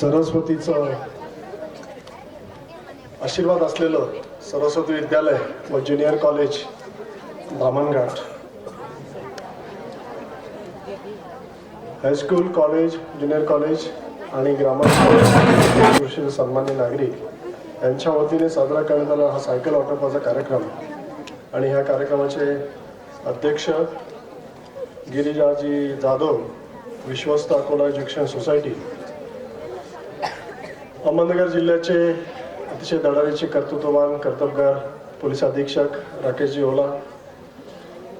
सरस्वतीचं आशीर्वाद असलेलं सरस्वती विद्यालय व junior college Dhamanghat high school college junior college आणि ग्रामर सन्मान्य नागरिक यांच्या वतीने साजरा करण्यात आला हा सायकल वाटपाचा कार्यक्रम. आणि ह्या कार्यक्रमाचे अध्यक्ष गिरिजाजी जाधव विश्वस्त अकोला एज्युकेशन सोसायटी अहमदनगर जिल्ह्याचे अतिशय दडारीचे कर्तृत्ववान कर्तबगार पोलीस अधीक्षक राकेशजी ओला.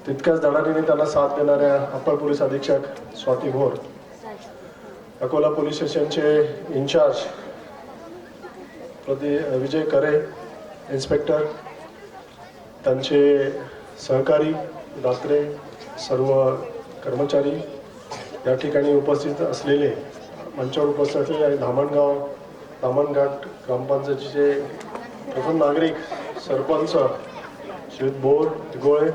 तितक्याच धडाडीने त्यांना साथ देणाऱ्या अप्पर पोलीस अधीक्षक स्वाती भोर अकोला पोलीस स्टेशनचे इन्चार्ज प्रति विजय करे इन्स्पेक्टर त्यांचे सहकारी दात्रे सर्व कर्मचारी या ठिकाणी उपस्थित असलेले मंचावर उपस्थित असलेले आणि धामणगाव दामणघाट ग्रामपंचायतीचे प्रथम नागरिक सरपंच श्रीत बोर दिगोळे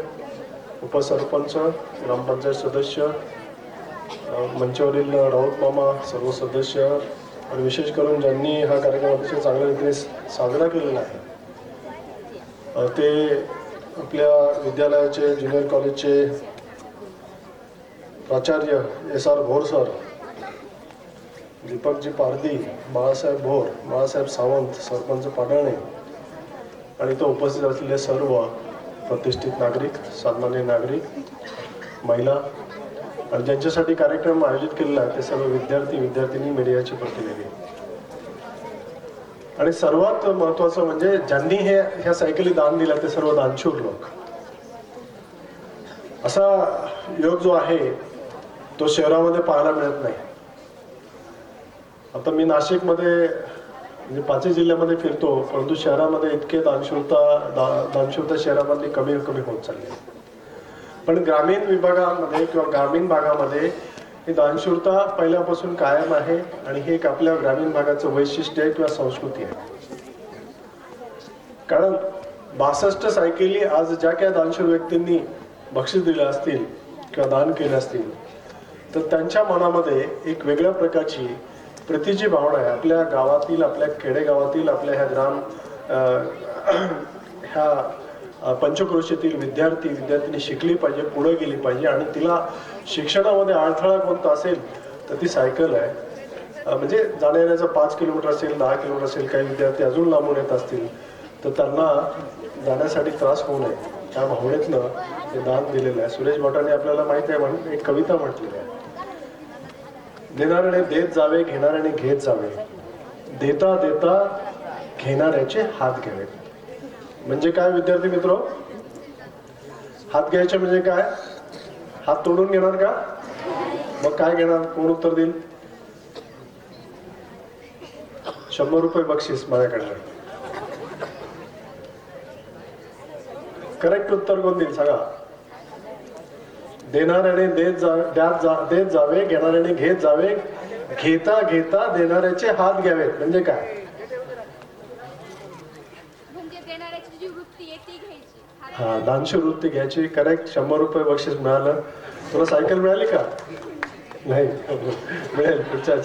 उपसरपंच ग्रामपंचायत सदस्य मंचावरील राऊत मामा सर्व सदस्य आणि विशेष करून ज्यांनी हा कार्यक्रम अतिशय चांगल्या रीतीने साजरा केलेला आहे. ते आपल्या विद्यालयाचे ज्युनियर कॉलेजचे प्राचार्य S R Bhor sir Deepakji Pardi Balasaheb Bhor Balasaheb Sawant sarpanch Padalne आणि तो उपस्थित असलेले सर्व प्रतिष्ठित नागरिक सन्मान्य नागरिक महिला आणि ज्यांच्यासाठी कार्यक्रम आयोजित केलेला आहे ते सर्व विद्यार्थी विद्यार्थिनी मीडियाचे प्रतिनिधी. आणि सर्वात महत्वाचं म्हणजे ज्यांनी हे ह्या सायकली दान दिल्या ते सर्व दानशूर लोक. असा योग जो आहे तो शहरामध्ये पाहायला मिळत नाही. आता मी नाशिकमध्ये म्हणजे पाचही जिल्ह्यामध्ये फिरतो परंतु शहरामध्ये इतके दानशूरता दा दानशूरता शहरामधली कमी कमी होत चालली आहे. पण ग्रामीण विभागामध्ये किंवा ग्रामीण भागामध्ये ही दानशूरता पहिल्यापासून कायम आहे आणि हे एक आपल्या ग्रामीण भागाचं वैशिष्ट्य आहे किंवा संस्कृती आहे कारण बासष्ट सायकली आज ज्या काय दानशूर व्यक्तींनी बक्षीस दिल्या असतील किंवा दान केले असतील तर त्यांच्या मनामध्ये एक वेगळ्या प्रकारची प्रीतीची भावना आहे. आपल्या गावातील आपल्या खेडेगावातील आपल्या ह्या ग्राम ह्या पंचक्रोशीतील विद्यार्थी विद्यार्थिनी शिकली पाहिजे पुढे गेली पाहिजे आणि तिला शिक्षणामध्ये अडथळा कोणता असेल तर ती सायकल आहे. म्हणजे जाण्या येण्याचं पाच किलोमीटर असेल दहा किलोमीटर असेल काही विद्यार्थी अजून लांबून येत असतील तर त्यांना जाण्यासाठी त्रास होऊ नये. त्या भावनेतनं ते दान दिलेलं आहे. सुरेश भटाने आपल्याला माहिती आहे म्हणून एक कविता म्हटलेली आहे. देणाऱ्याने देत जावे घेणाऱ्याने घेत जावे. देता देता घेणाऱ्याचे हात घ्यावे. म्हणजे काय विद्यार्थी मित्र? हात घ्यायचे म्हणजे काय? हात तोडून घेणार का? मग काय घेणार? कोण उत्तर देईल? शंभर रुपये बक्षीस माझ्याकडनं करेक्ट उत्तर कोण देईल? सांगा. देणाऱ्याने देत जा द्यात जा देत जावे घेणाऱ्याने घेत जावे घेता घेता देणाऱ्याचे हात घ्यावेत. म्हणजे काय? म्हणजे हा दानशूर वृत्ती घ्यायची. करेक्ट शंभर रुपये बक्षीस मिळालं. तुला सायकल मिळाली का? नाही. मिळेल. पुढच्या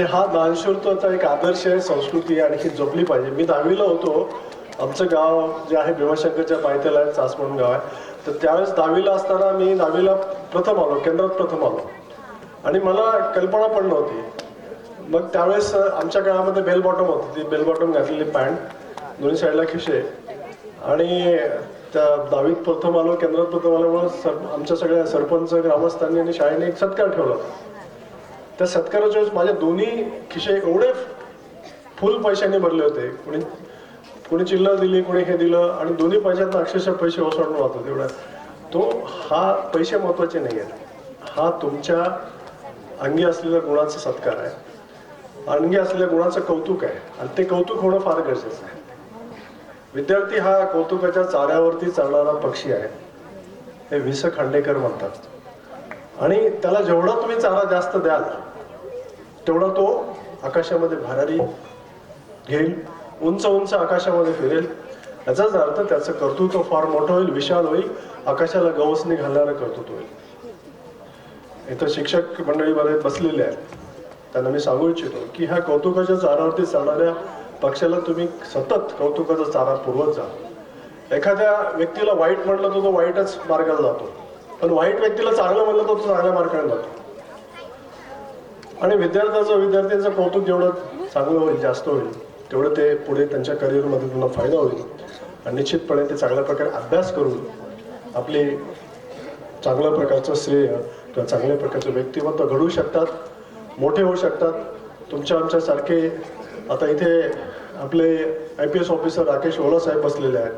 म्हणजे हा दानशूरत्वाचा एक आदर्श आहे संस्कृती आणखी आणि ही जपली पाहिजे. मी दहावीला होतो. आमचं गाव जे आहे भीमाशंकरच्या पायथ्याला आहे चास म्हणून गाव आहे. तर त्यावेळेस दहावीला असताना मी दहावीला प्रथम आलो केंद्रात प्रथम आलो. आणि मला कल्पना पण नव्हती. मग त्यावेळेस आमच्या काळामध्ये बेल बॉटम होती. ती बेल बॉटम घातलेली पॅन्ट दोन्ही साईडला खिशे. आणि त्या दहावीत प्रथम आलो केंद्रात प्रथम आल्यामुळे सर आमच्या सगळ्या सरपंच ग्रामस्थांनी आणि शाळेने एक सत्कार ठेवला. त्या सत्काराच्या वेळेस माझ्या दोन्ही खिशे एवढे फुल पैशाने भरले होते. कोणी कोणी चिल्लर दिली कोणी हे दिलं आणि दोन्ही पैशात अक्षरशः पैसे ओसडून होते एवढ्या. तो हा पैसे महत्त्वाचे नाही आहेत हा तुमच्या अंगी असलेल्या गुणाचा सत्कार आहे. अंगी असलेल्या गुणाचं कौतुक आहे. आणि ते कौतुक होणं फार गरजेचं आहे. विद्यार्थी हा कौतुकाच्या चाऱ्यावरती चढणारा पक्षी आहे. हे विस स खांडेकर म्हणतात. आणि त्याला जेवढा तुम्ही चारा जास्त द्याल तेवढा तो आकाशामध्ये भरारी घेईल उंच उंच आकाशामध्ये फिरेल. याचाच अर्थ त्याचं कर्तृत्व फार मोठं होईल विशाल होईल आकाशाला गवसने घालणारं कर्तृत्व होईल. इथं शिक्षक मंडळीमध्ये बसलेले आहेत. त्यांना मी सांगू इच्छितो की ह्या कौतुकाच्या चारावरती चालणाऱ्या पक्षाला तुम्ही सतत कौतुकाचा चारा पुरवत जा. एखाद्या व्यक्तीला वाईट म्हटलं तर तो वाईटच मार्गाला जातो. पण वाईट व्यक्तीला चांगलं म्हणलं तर तो चांगल्या मार्गाने जातो. आणि विद्यार्थ्याचं विद्यार्थ्यांचं कौतुक जेवढं चांगलं होईल जास्त होईल तेवढं ते पुढे त्यांच्या करिअरमध्ये त्यांना फायदा होईल. आणि निश्चितपणे ते चांगल्या प्रकारे अभ्यास करून आपले चांगल्या प्रकारचं श्रेय किंवा चांगल्या प्रकारचं व्यक्तिमत्व घडवू शकतात मोठे होऊ शकतात. तुमच्या आमच्यासारखे आता इथे आपले I P S officer Rakesh Ola साहेब बसलेले आहेत.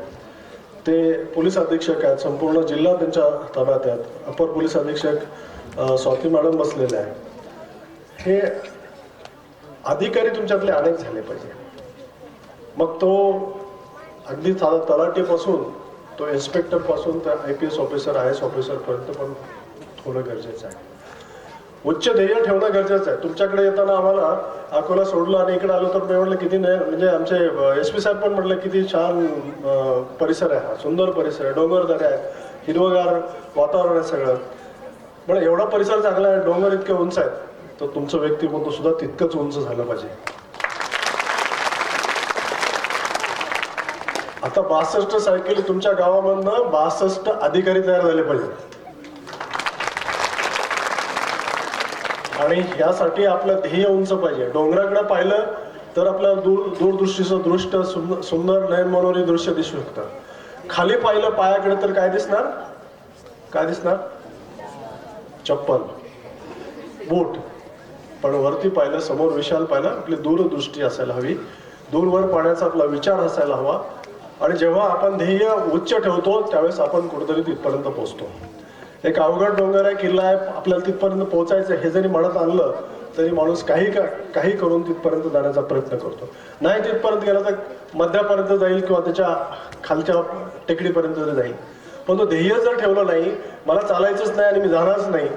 ते पोलीस अधीक्षक आहेत संपूर्ण जिल्हा त्यांच्या ताब्यात आहेत. अपर पोलीस अधीक्षक स्वाती मॅडम बसलेले आहेत. हे अधिकारी तुमच्यातले अनेक झाले पाहिजे. मग तो अगदी साधा तलाठीपासून तो इन्स्पेक्टरपासून तर I P S officer I S officer पर्यंत पण थोडं गरजेचं आहे. उच्च ध्येय ठेवणं गरजेचं आहे. तुमच्याकडे येताना आम्हाला अकोला सोडलं आणि इकडे आलो तर मी म्हटलं किती नाही म्हणजे आमचे एस पी साहेब पण म्हटलं किती छान परिसर आहे हा. सुंदर परिसर आहे. डोंगर दऱ्या आहेत. हिरवगार वातावरण आहे सगळं. पण एवढा परिसर चांगला आहे. डोंगर इतके उंच आहेत. तर तुमचं व्यक्तिमत्व सुद्धा तितकंच उंच झालं पाहिजे. आता बासष्ट सायकली तुमच्या गावामधनं बासष्ट अधिकारी तयार झाले पाहिजेत. आणि यासाठी आपलं ध्येय उंच पाहिजे. डोंगराकडे पाहिलं तर आपल्याला दूर दूरदृष्टीचं दृष्ट सुंदर सुंदर नयन मनोरी दृश्य दिसू शकतं. खाली पाहिलं पायाकडे तर काय दिसणार? काय दिसणार? चप्पल. बूट. पण वरती पाहिलं समोर विशाल पाहिलं आपली दूरदृष्टी असायला हवी. दूरवर पाहण्याचा आपला विचार असायला हवा. आणि जेव्हा आपण ध्येय उच्च ठेवतो त्यावेळेस आपण कुठेतरी तिथपर्यंत पोहोचतो. एक अवघड डोंगर आहे किल्ला आहे आपल्याला तिथपर्यंत पोहोचायचं हे जरी म्हणत आणलं तरी माणूस काही का काही करून तिथपर्यंत जाण्याचा प्रयत्न करतो. नाही तिथपर्यंत गेला तर मध्यापर्यंत जाईल किंवा त्याच्या खालच्या टेकडीपर्यंत जरी जाईल. पण तो ध्येय जर ठेवलं नाही मला चालायचंच नाही आणि मी जाणारच नाही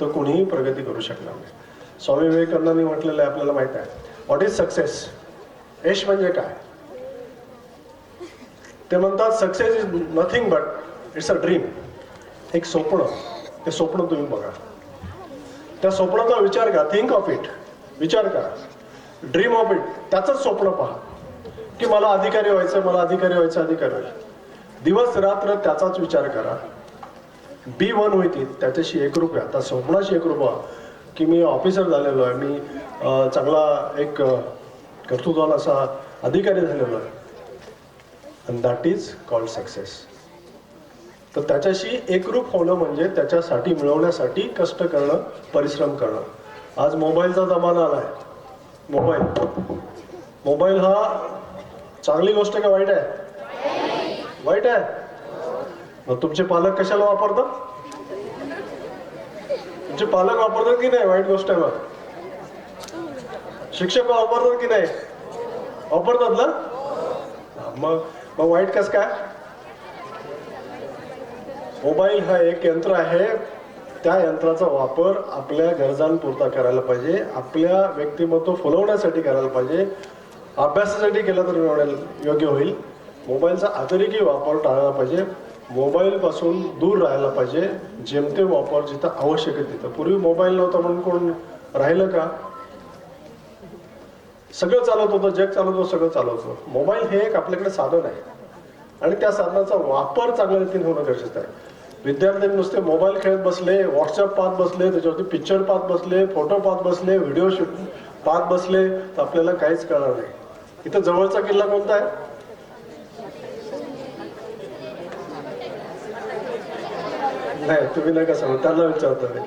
तर कोणीही प्रगती करू शकणार नाही. स्वामी विवेकानंदांनी म्हटलेलं आहे आपल्याला माहीत आहे. व्हॉट इज सक्सेस यश म्हणजे काय? ते म्हणतात success is nothing but it's a dream एक स्वप्न. ते स्वप्न तुम्ही बघा. त्या स्वप्नाचा विचार करा. थिंक ऑफ इट विचार करा. ड्रीम ऑफ इट त्याचंच स्वप्न पहा. की मला अधिकारी व्हायचं मला अधिकारी व्हायचं अधिकारी व्हायचं दिवस रात्र त्याचाच विचार करा. बी वन होईल त्याच्याशी एकरूप आहे त्या स्वप्नाशी एकरूप व्हा की मी ऑफिसर झालेलो आहे. मी चांगला एक कर्तृत्वान असा अधिकारी झालेलो आहे. And that is called success तर त्याच्याशी एकरूप होणं म्हणजे त्याच्यासाठी मिळवण्यासाठी कष्ट करणं परिश्रम करणं. आज मोबाईलचा जमाना आला आहे मोबाईल. मोबाईल हा चांगली गोष्ट का वाईट आहे? वाईट आहे. मग तुमचे पालक कशाला वापरतात? तुमचे पालक वापरतात की नाही? वाईट गोष्ट आहे मग शिक्षक वापरतात की नाही? वापरतात ना? मग मग वाईट कस काय? मोबाईल हा एक यंत्र आहे. त्या यंत्राचा वापर आपल्या गरजांपुरता करायला पाहिजे. आपल्या व्यक्तिमत्व फुलवण्यासाठी करायला पाहिजे. अभ्यासासाठी केला तर योग्य होईल. मोबाईलचा अतिरेकी वापर टाळला पाहिजे. मोबाईलपासून दूर राहायला पाहिजे. जेमतेम वापर जिथं आवश्यक आहे तिथं. पूर्वी मोबाईल नव्हता म्हणून कोण राहिलं का? सगळं चालत होतं जग चालत होतं सगळं चालत होतं. मोबाईल हे एक आपल्याकडे साधन आहे. आणि त्या साधनाचा वापर चांगल्या रीतीने होणं गरजेचं आहे. विद्यार्थ्यांनी नुसते मोबाईल खेळत बसले व्हॉट्सअप पाहत बसले त्याच्यावरती पिक्चर पाहत बसले फोटो पाहत बसले व्हिडिओ शूट पाहत बसले तर आपल्याला काहीच कळणार नाही. इथं जवळचा किल्ला कोणता आहे? नाही तुम्ही नका सांगू? त्यांना विचारतो मी.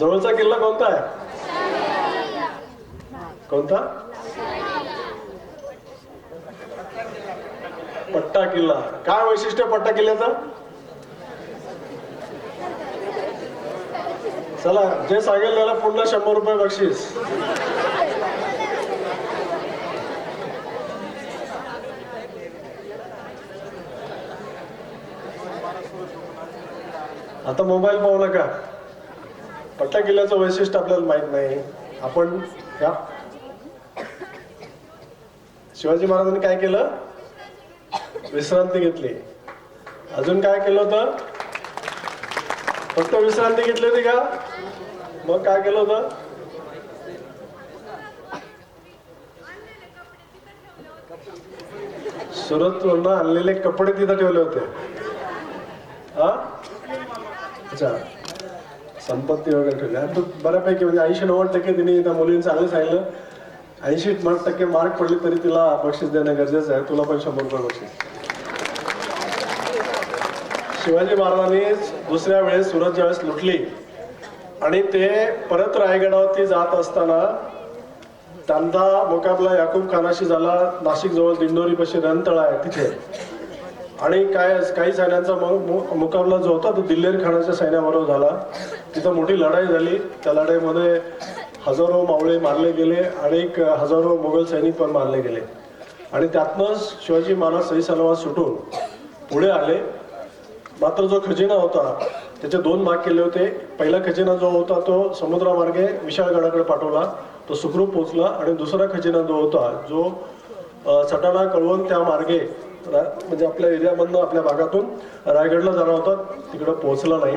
जवळचा किल्ला कोणता आहे? कोणता? पट्टा किल्ला. काय वैशिष्ट्य पट्टा किल्ल्याचं? चला जे सांगेल त्याला पुन्हा शंभर रुपये बक्षीस. आता मोबाईल पाहू नका. पट्टा किल्ल्याचं वैशिष्ट्य आपल्याला माहीत नाही. आपण या. शिवाजी महाराजांनी काय केलं? विश्रांती घेतली. अजून काय केलं होतं? फक्त विश्रांती घेतली होती का? मग काय केलं होतं? सुरत आणलेले कपडे तिथं ठेवले होते. हा? अच्छा. संपत्ती वगैरे ठेवली. आणि तो बऱ्यापैकी म्हणजे ऐंशी नव्वद टक्के तिने त्या मुलीने चांगलं सांगितलं. ऐंशी टक्के मार्क पडले तरी तिला बक्षीस देणं गरजेचं आहे. तुला पण शंभर रुपये बक्षीस. शिवाजी महाराजांनी दुसऱ्या वेळेस सुरत ज्यावेळेस लुटली आणि ते परत रायगडावरती जात असताना त्यांचा मुकाबला याकूब खानाशी झाला. नाशिक जवळ दिंडोरी पशी रणतळा आहे तिथे. आणि काय काही सैन्यांचा मग मु- मुकाबला जो होता तो दिल्लेर खानाच्या सैन्याबरोबर झाला. तिथं मोठी लढाई झाली. त्या लढाईमध्ये हजारो मावळे मारले गेले आणि एक हजारो मुघल सैनिक पण मारले गेले. आणि त्यातनंच शिवाजी महाराज सही सलामत सुटून पुढे आले. मात्र जो खजिना होता त्याचे दोन भाग केले होते. पहिला खजिना जो होता तो समुद्रामार्गे विशाळगडाकडे पाठवला. तो सुखरूप पोचला आणि दुसरा खजिना जो होता जो सटाणा कळवून त्या मार्गे म्हणजे आपल्या एरियामधनं आपल्या भागातून रायगडला जाणार होता. तिकडं पोहोचला नाही.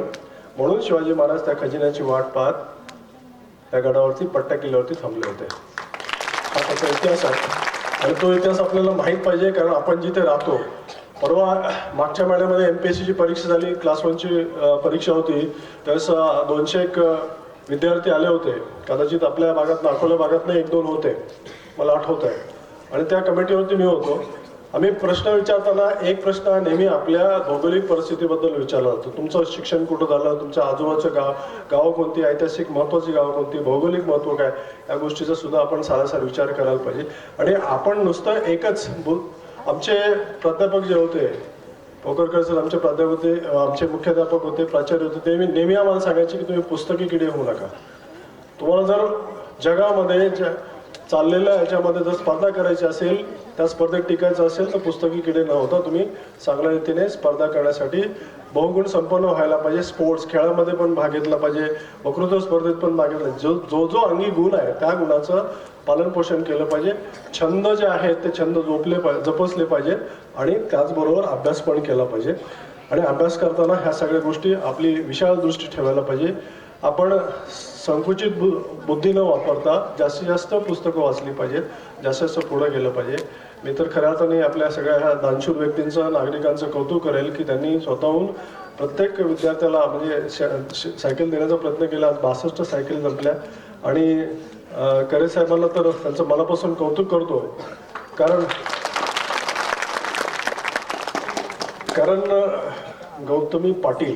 म्हणून शिवाजी महाराज त्या खजिन्याची वाट पाहत त्या गडावरती पट्ट्या किल्ल्यावरती थांबले होते. हा त्याचा इतिहास आहे. आणि तो इतिहास आपल्याला माहीत पाहिजे कारण आपण जिथे राहतो. परवा मागच्या महिन्यामध्ये एम पी एस सीची परीक्षा झाली क्लास वनची परीक्षा होती. त्यावेळेस दोनशे एक विद्यार्थी आले होते. कदाचित आपल्या भागात अकोल्या भागातनं एक दोन होते. मला आठवत आहे आणि त्या कमिटीवरती मी होतो. आम्ही प्रश्न विचारताना एक प्रश्न नेहमी आपल्या भौगोलिक परिस्थितीबद्दल विचारला जातो. तुमचं शिक्षण कुठं झालं? तुमच्या आजूबाजूचं गाव गावं कोणती? ऐतिहासिक महत्वाची गावं कोणती? भौगोलिक महत्त्व काय? या गोष्टीचा सुद्धा आपण सारासार विचार करायला पाहिजे. आणि आपण नुसतं एकच बोल आमचे प्राध्यापक जे होते पोकरकर सर आमचे प्राध्यापक होते आमचे मुख्याध्यापक होते प्राचार्य होते ते नेहमी नेहमी आम्हाला सांगायचे की तुम्ही पुस्तकी किडे होऊ नका. तुम्हाला जर जगामध्ये ज- चाललेल्या याच्यामध्ये जर स्पर्धा करायची असेल त्या स्पर्धेत टिकायचं असेल तर पुस्तकी किडे न होता तुम्ही चांगल्या रीतीने स्पर्धा करण्यासाठी बहुगुण संपन्न व्हायला पाहिजे. स्पोर्ट्स खेळामध्ये पण भाग घेतला पाहिजे. वक्तृत्व स्पर्धेत पण भाग घेतला जो जो जो अंगी गुण आहे त्या गुणाचं पालन पोषण केलं पाहिजे. छंद जे आहेत ते छंद जोपले पाहिजे जपसले पाहिजे आणि त्याचबरोबर अभ्यास पण केला पाहिजे. आणि अभ्यास करताना ह्या सगळ्या गोष्टी आपली विशाल दृष्टी ठेवायला पाहिजे. आपण संकुचित बु बुद्धी न वापरता जास्तीत जास्त पुस्तकं वाचली पाहिजेत. जास्तीत जास्त पुढं गेलं पाहिजे. मी तर खऱ्या अर्थाने आपल्या सगळ्या ह्या दानशूर व्यक्तींचं नागरिकांचं कौतुक करेल की त्यांनी स्वतःहून प्रत्येक विद्यार्थ्याला म्हणजे श- सायकल देण्याचा प्रयत्न केला आज बासष्ट सायकल जपल्या. आणि करे साहेबांना तर त्यांचं मनापासून कौतुक करतो. कारण कारण गौतमी पाटील.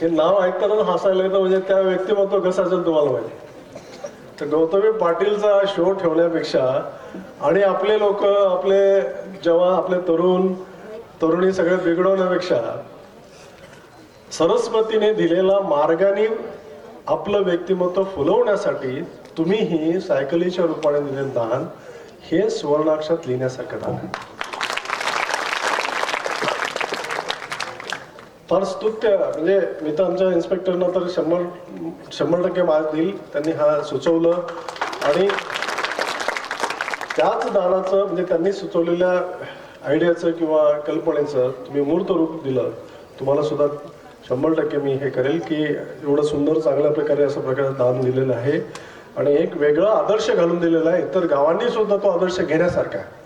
हे नाव ऐकताना हसायला येतं म्हणजे त्या व्यक्तिमत्व कसं असेल तुम्हाला माहिती तर गौतमी पाटीलचा शो ठेवण्यापेक्षा आणि आपले लोक आपले जेव्हा आपले तरुण तरुणी सगळे बिघडवण्यापेक्षा सरस्वतीने दिलेला मार्गाने आपलं व्यक्तिमत्व फुलवण्यासाठी तुम्ही ही सायकलीच्या रूपाने दिलेलं दान हे सुवर्णाक्षात लिहिण्यासारखं दान फार स्तुत्य म्हणजे मी तर आमच्या इन्स्पेक्टरना तर शंभर शंभर टक्के मार्क देईल. त्यांनी हा सुचवलं. आणि त्याच दानाचं म्हणजे त्यांनी सुचवलेल्या आयडियाचं किंवा कल्पनेचं तुम्ही मूर्त रूप दिलं. तुम्हाला सुद्धा शंभर टक्के मी हे करेल की एवढं सुंदर चांगल्या प्रकारे असं प्रकारे दान दिलेलं आहे. आणि एक वेगळा आदर्श घालून दिलेला आहे. इतर गावांनी सुद्धा तो आदर्श घेण्यासारखा आहे.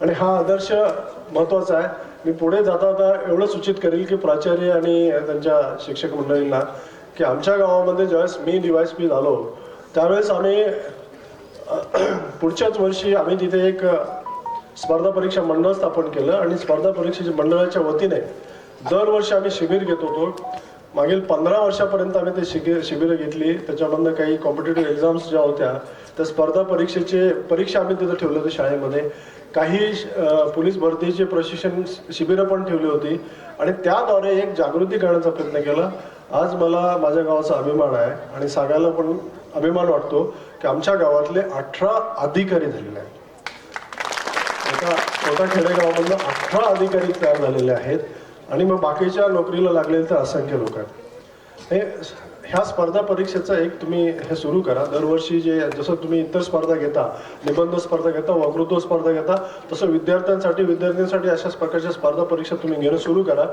आणि हा आदर्श महत्त्वाचा आहे. मी पुढे जाता जाता एवढं सूचित करेल की प्राचार्य आणि त्यांच्या शिक्षक मंडळींना की आमच्या गावामध्ये ज्यावेळेस मी डिवायस पी झालो त्यावेळेस आम्ही पुढच्याच वर्षी आम्ही तिथे एक स्पर्धा परीक्षा मंडळ स्थापन केलं आणि स्पर्धा परीक्षेच्या मंडळाच्या वतीने दरवर्षी आम्ही शिबिर घेत होतो. मागील पंधरा वर्षापर्यंत आम्ही ते शिबिर शिबिरं घेतली. त्याच्यामधनं काही कॉम्पिटेटिव्ह एक्झाम्स ज्या होत्या त्या स्पर्धा परीक्षेचे परीक्षा आम्ही तिथं ठेवलं होतं शाळेमध्ये. काही पोलीस भरतीचे प्रशिक्षण शिबिरं पण ठेवली होती. आणि त्याद्वारे एक जागृती करण्याचा प्रयत्न केला. आज मला माझ्या गावाचा अभिमान आहे आणि सांगायला पण अभिमान वाटतो की आमच्या गावातले अठरा अधिकारी झालेले आहेत. एका छोट्या अठरा अधिकारी तयार झालेले आहेत. आणि मग बाकीच्या नोकरीला लागलेले तर असंख्य लोक आहेत. हे ह्या स्पर्धा परीक्षेचं एक तुम्ही हे सुरू करा. दरवर्षी जे जसं तुम्ही इतर स्पर्धा घेता निबंध स्पर्धा घेता वक्तृत्व स्पर्धा घेता तसं विद्यार्थ्यांसाठी विद्यार्थ्यांसाठी अशाच प्रकारच्या स्पर्धा परीक्षा तुम्ही घेणं सुरू करा.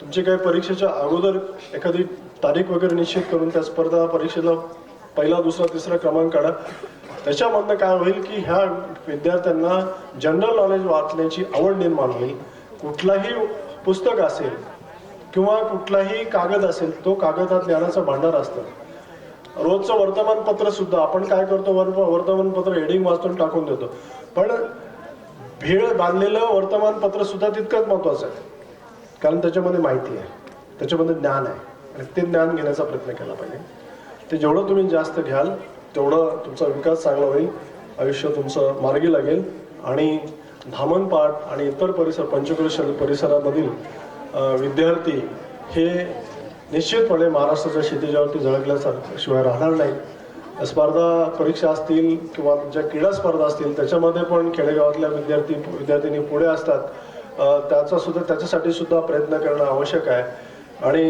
तुमची काही परीक्षेच्या अगोदर एखादी तारीख वगैरे निश्चित करून त्या स्पर्धा परीक्षेला पहिला दुसरा तिसरा क्रमांक काढा. त्याच्यामधनं काय होईल की ह्या विद्यार्थ्यांना जनरल नॉलेज वाचण्याची आवड निर्माण होईल. कुठलाही पुस्तक असेल किंवा कुठलाही कागद असेल तो कागद हा ज्ञानाचं भांडार असतं. रोजचं वर्तमानपत्र सुद्धा आपण काय करतो वर्तमानपत्र हेडिंग वाचून टाकून देतो. पण भेळ बांधलेलं वर्तमानपत्र सुद्धा तितकंच महत्वाचं आहे. कारण त्याच्यामध्ये माहिती आहे. त्याच्यामध्ये ज्ञान आहे. आणि ते ज्ञान घेण्याचा प्रयत्न केला पाहिजे. ते जेवढं तुम्ही जास्त घ्याल तेवढं तुमचा विकास चांगला होईल. आयुष्य तुमचं मार्गी लागेल. आणि धामणपाट आणि इतर परिसर पंचक्रोश परिसरामधील विद्यार्थी हे निश्चितपणे महाराष्ट्राच्या क्षितिजावरती झळकल्यासारखं शिवाय राहणार नाही. स्पर्धा परीक्षा असतील किंवा ज्या क्रीडा स्पर्धा असतील त्याच्यामध्ये पण खेडेगावातल्या विद्यार्थी विद्यार्थिनी पुढे असतात. त्याचा सुद्धा त्याच्यासाठी सुद्धा प्रयत्न करणं आवश्यक आहे. आणि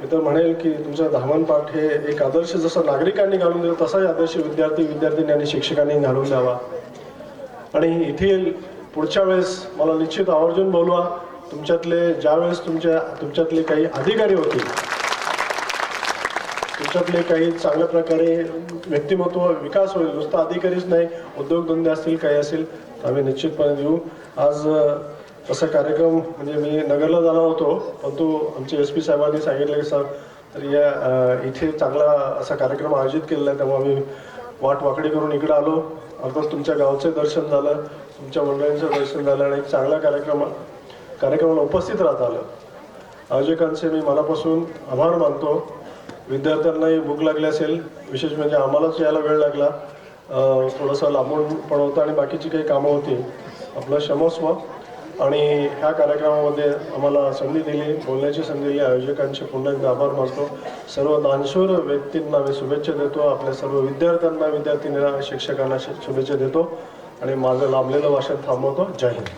मी तर म्हणेल की तुमचं धामणपाठ हे एक आदर्श जसं नागरिकांनी घालून दिलं तसाही आदर्श विद्यार्थी विद्यार्थिनी आणि शिक्षकांनी घालून द्यावा. आणि येथील पुढच्या वेळेस मला निश्चित आवर्जून बोलवा. तुमच्यातले ज्यावेळेस तुमच्या तुमच्यातले काही अधिकारी होतील तुमच्यातले काही चांगल्या प्रकारे व्यक्तिमत्व विकास होईल नुसता अधिकारीच नाही उद्योगधंदे असतील काही असेल आम्ही निश्चितपणे देऊ. आज असा कार्यक्रम म्हणजे मी नगरला जाणार होतो परंतु आमचे एस पी साहेबांनी सांगितलं की सर तर या इथे चांगला असा कार्यक्रम आयोजित केलेला आहे त्यामुळे आम्ही वाट वाकडी करून इकडे आलो. अर्थात तुमच्या गावचे दर्शन झालं तुमच्या मंडळींचं दर्शन झालं आणि एक चांगला कार्यक्रम कार्यक्रमाला उपस्थित राहता आलं. आयोजकांचे मी मनापासून आभार मानतो. विद्यार्थ्यांनाही भूक लागली असेल विशेष म्हणजे आम्हालाच यायला वेळ लागला. थोडंसं लांबून पण होतं आणि बाकीची काही कामं होती. आपलं क्षमस्व. आणि ह्या कार्यक्रमामध्ये आम्हाला संधी दिली बोलण्याची संधी दिली. आयोजकांचे पुन्हा एकदा आभार मानतो. सर्व दानशूर व्यक्तींना मी शुभेच्छा देतो. आपल्या सर्व विद्यार्थ्यांना विद्यार्थिनींना शिक्षकांना शुभेच्छा देतो. आणि माझं लांबलेलं भाषण थांबवतो. जय हिंद.